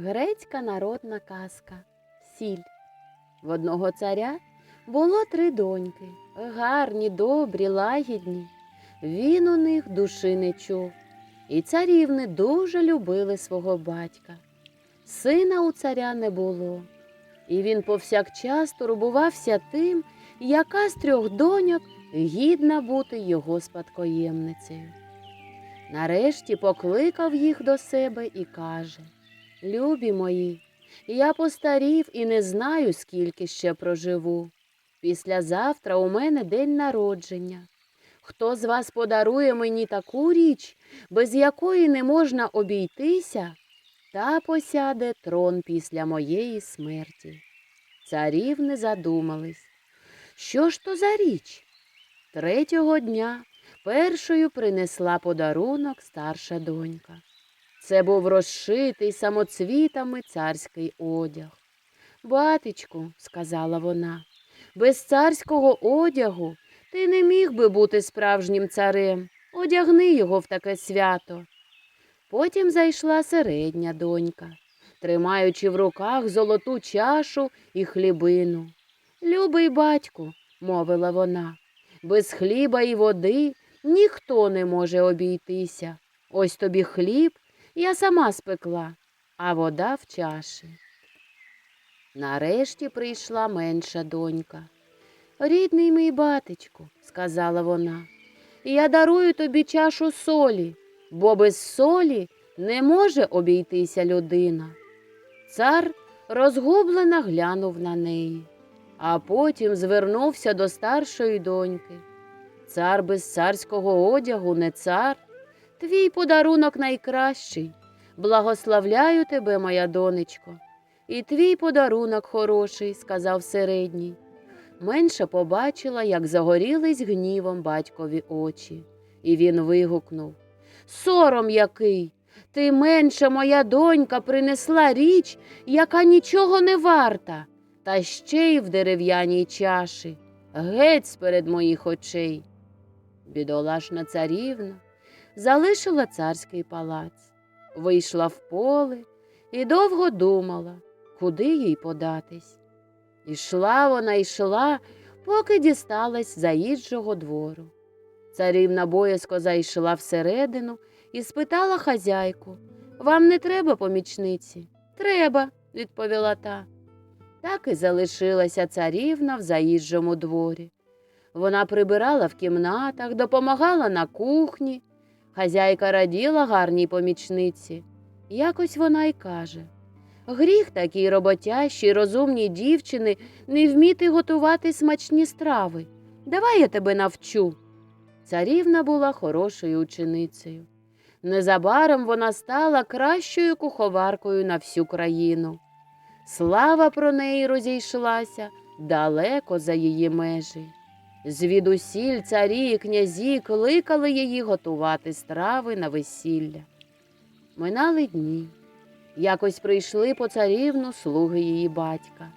Грецька народна казка Сіль. В одного царя було три доньки, гарні, добрі, лагідні. Він у них душі не чув, і царівни дуже любили свого батька. Сина у царя не було, і він повсякчас турбувався тим, яка з трьох доньок гідна бути його спадкоємницею. Нарешті покликав їх до себе і каже Любі мої, я постарів і не знаю, скільки ще проживу. Післязавтра у мене день народження. Хто з вас подарує мені таку річ, без якої не можна обійтися, та посяде трон після моєї смерті. Царівни задумались. Що ж то за річ? Третього дня першою принесла подарунок старша донька. Це був розшитий самоцвітами царський одяг. Батечку, сказала вона, без царського одягу ти не міг би бути справжнім царем. Одягни його в таке свято. Потім зайшла середня донька, тримаючи в руках золоту чашу і хлібину. Любий батьку, мовила вона, без хліба і води ніхто не може обійтися. Ось тобі хліб я сама спекла, а вода в чаші. Нарешті прийшла менша донька. Рідний мій батечку, сказала вона, я дарую тобі чашу солі, бо без солі не може обійтися людина. Цар розгублено глянув на неї, а потім звернувся до старшої доньки. Цар без царського одягу не цар, твій подарунок найкращий. Благословляю тебе, моя донечко. І твій подарунок хороший, сказав середній. Менша побачила, як загорілись гнівом батькові очі, і він вигукнув Сором який! Ти менша моя донька принесла річ, яка нічого не варта, та ще й в дерев'яній чаші, геть перед моїх очей. Бідолашна царівна залишила царський палац, вийшла в поле і довго думала, куди їй податись. Ішла вона йшла, поки дісталась заїжджого двору. Царівна боязко зайшла всередину і спитала хазяйку Вам не треба помічниці? Треба, відповіла та. Так і залишилася царівна в заїжджому дворі. Вона прибирала в кімнатах, допомагала на кухні. Хазяйка раділа гарній помічниці. Якось вона й каже Гріх такій роботящій, розумній дівчини не вміти готувати смачні страви. Давай я тебе навчу. Царівна була хорошою ученицею. Незабаром вона стала кращою куховаркою на всю країну. Слава про неї розійшлася далеко за її межі. Звідусіль царі і князі кликали її готувати страви на весілля. Минали дні. Якось прийшли по царівну слуги її батька.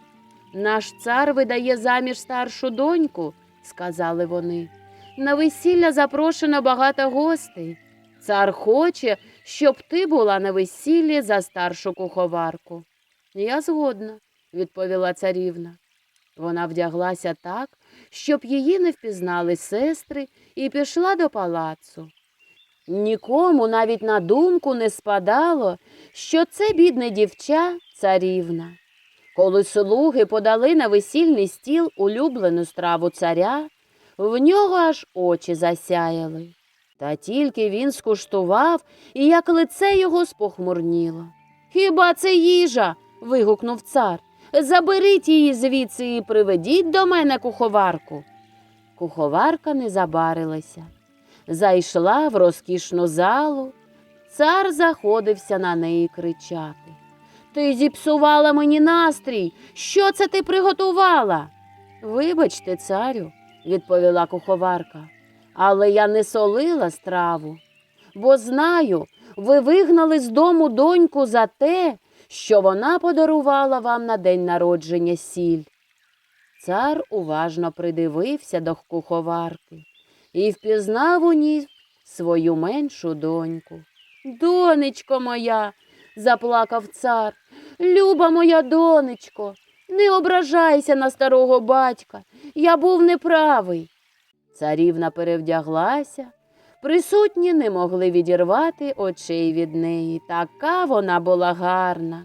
Наш цар видає заміж старшу доньку, сказали вони. На весілля запрошено багато гостей. Цар хоче, щоб ти була на весіллі за старшу куховарку. Я згодна, відповіла царівна. Вона вдяглася так, щоб її не впізнали сестри, і пішла до палацу. Нікому навіть на думку не спадало, що це бідне дівча царівна. Коли слуги подали на весільний стіл улюблену страву царя, в нього аж очі засяяли. Та тільки він скуштував, і як лице його спохмурніло. Хіба це їжа? вигукнув цар. Заберіть її звідси і приведіть до мене куховарку. Куховарка не забарилася. Зайшла в розкішну залу. Цар заходився на неї кричати. Ти зіпсувала мені настрій. Що це ти приготувала? Вибачте, царю, відповіла куховарка, але я не солила страву, бо знаю, ви вигнали з дому доньку за те, що вона подарувала вам на день народження сіль. Цар уважно придивився до куховарки і впізнав у ній свою меншу доньку. Донечко моя, заплакав цар, Люба моя донечко, не ображайся на старого батька. Я був неправий. Царівна перевдяглася. Присутні не могли відірвати очей від неї. Така вона була гарна.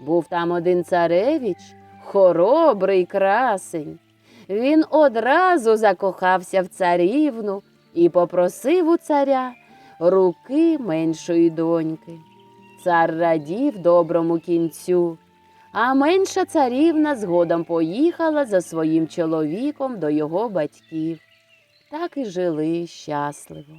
Був там один царевич, хоробрий красень. Він одразу закохався в царівну і попросив у царя руки меншої доньки. Цар радів доброму кінцю, а менша царівна згодом поїхала за своїм чоловіком до його батьків. Так і жили щасливо.